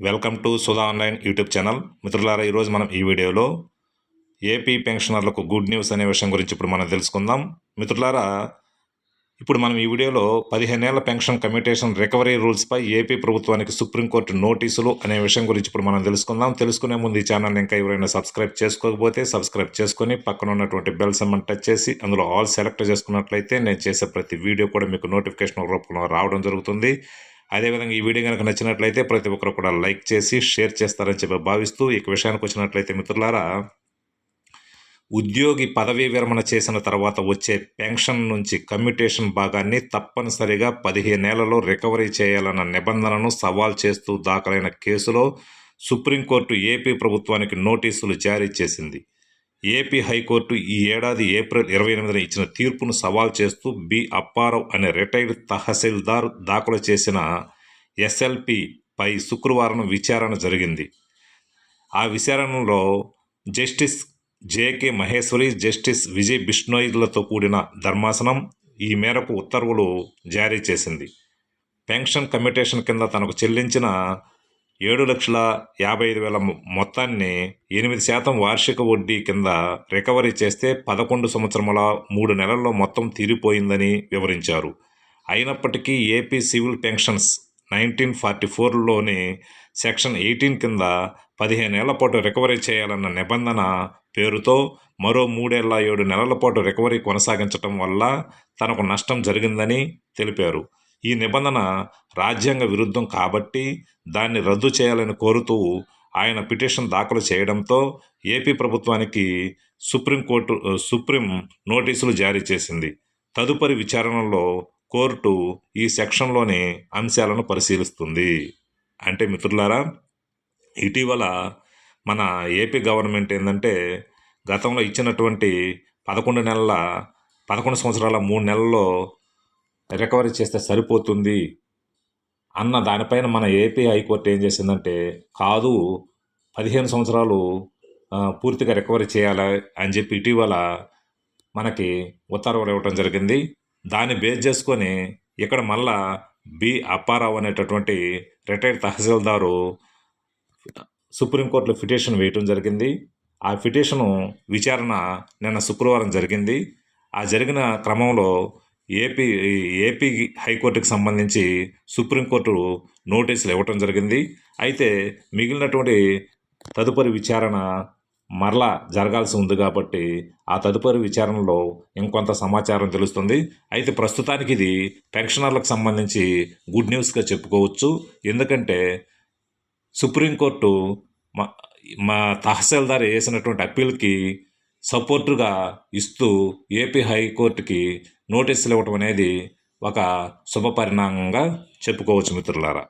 Welcome to Sudha online YouTube channel. మిత్రులారా ఈరోజు మనం ఈ వీడియోలో ఏపీ పెన్షనర్లకు గుడ్ న్యూస్ అనే విషయం గురించి ఇప్పుడు మనం తెలుసుకుందాం. మిత్రులారా ఇప్పుడు మనం ఈ వీడియోలో పదిహేనేళ్ళ పెన్షన్ కమ్యూటేషన్ రికవరీ రూల్స్పై ఏపీ ప్రభుత్వానికి సుప్రీంకోర్టు నోటీసులు అనే విషయం గురించి ఇప్పుడు మనం తెలుసుకుందాం. తెలుసుకునే ముందు ఈ ఛానల్ ఇంకా ఎవరైనా సబ్స్క్రైబ్ చేసుకోకపోతే సబ్స్క్రైబ్ చేసుకొని పక్కన ఉన్నటువంటి బెల్ సమ్మన్ టచ్ చేసి అందులో ఆల్ సెలెక్ట్ చేసుకున్నట్లయితే నేను చేసే ప్రతి వీడియో కూడా మీకు నోటిఫికేషన్ రూపంలో రావడం జరుగుతుంది. అదేవిధంగా ఈ వీడియో కనుక నచ్చినట్లయితే ప్రతి ఒక్కరు కూడా లైక్ చేసి షేర్ చేస్తారని చెప్పి భావిస్తూ ఇక విషయానికి వచ్చినట్లయితే మిత్రులారా ఉద్యోగి పదవీ విరమణ చేసిన తర్వాత వచ్చే పెన్షన్ నుంచి కమ్యూటేషన్ భాగాన్ని తప్పనిసరిగా పదిహేనేళ్ళలో రికవరీ చేయాలన్న నిబంధనను సవాల్ చేస్తూ దాఖలైన కేసులో సుప్రీంకోర్టు ఏపీ ప్రభుత్వానికి నోటీసులు జారీ చేసింది. ఏపీ హైకోర్టు ఈ ఏడాది ఏప్రిల్ ఇరవై ఎనిమిదిన ఇచ్చిన తీర్పును సవాల్ చేస్తూ బి అప్పారావు అనే రిటైర్డ్ తహసీల్దార్ దాఖలు చేసిన ఎస్ఎల్పి పై శుక్రవారం విచారణ జరిగింది. ఆ విచారణలో justice JK Maheshwari justice Vijay బిష్ణోయ్లతో కూడిన ధర్మాసనం ఈ మేరకు ఉత్తర్వులు జారీ చేసింది. పెన్షన్ కమ్యూటేషన్ కింద తనకు చెల్లించిన ఏడు లక్షల యాభై ఐదు వేల మొత్తాన్ని ఎనిమిది శాతం వార్షిక వడ్డీ కింద రికవరీ చేస్తే పదకొండు సంవత్సరముల మూడు నెలల్లో మొత్తం తీరిపోయిందని వివరించారు. అయినప్పటికీ AP civil pensions nineteen forty ఫోర్లోని section eighteen కింద పదిహేనేళ్ళ పాటు రికవరీ చేయాలన్న నిబంధన పేరుతో మరో మూడేళ్ళ ఏడు నెలల పాటు రికవరీ కొనసాగించటం వల్ల తనకు నష్టం జరిగిందని తెలిపారు. ఈ నిబంధన రాజ్యాంగ విరుద్ధం కాబట్టి దాన్ని రద్దు చేయాలని కోరుతూ ఆయన పిటిషన్ దాఖలు చేయడంతో ఏపీ ప్రభుత్వానికి సుప్రీంకోర్టు సుప్రీం నోటీసులు జారీ చేసింది. తదుపరి విచారణలో కోర్టు ఈ సెక్షన్లోని అంశాలను పరిశీలిస్తుంది. అంటే మిత్రులారా ఇటీవల మన ఏపీ గవర్నమెంట్ ఏంటంటే గతంలో ఇచ్చినటువంటి పదకొండు నెలల పదకొండు సంవత్సరాల మూడు నెలల్లో రికవరీ చేస్తే సరిపోతుంది అన్న దానిపైన మన ఏపీ హైకోర్టు ఏం చేసిందంటే కాదు పదిహేను సంవత్సరాలు పూర్తిగా రికవరీ చేయాలి అని చెప్పి ఇటీవల మనకి ఉత్తర్వులు ఇవ్వటం జరిగింది. దాన్ని బేస్ చేసుకొని ఇక్కడ మళ్ళా బి అప్పారావు అనేటటువంటి రిటైర్డ్ తహసీల్దారు సుప్రీంకోర్టులో పిటిషన్ వేయటం జరిగింది. ఆ పిటిషను విచారణ నిన్న శుక్రవారం జరిగింది. ఆ జరిగిన క్రమంలో ఏపీ ఏపీ హైకోర్టుకి సంబంధించి సుప్రీంకోర్టు నోటీసులు ఇవ్వటం జరిగింది. అయితే మిగిలినటువంటి తదుపరి విచారణ మరలా జరగాల్సి ఉంది కాబట్టి ఆ తదుపరి విచారణలో ఇంకొంత సమాచారం తెలుస్తుంది. అయితే ప్రస్తుతానికి ఇది పెన్షనర్లకు సంబంధించి గుడ్ న్యూస్గా చెప్పుకోవచ్చు. ఎందుకంటే సుప్రీంకోర్టు మా మా తహసీల్దార్ వేసినటువంటి అప్పీల్కి సపోర్టుగా ఇస్తూ ఏపీ హైకోర్టుకి నోటీసులు ఇవ్వటం అనేది ఒక శుభ పరిణామంగా చెప్పుకోవచ్చు మిత్రులారా.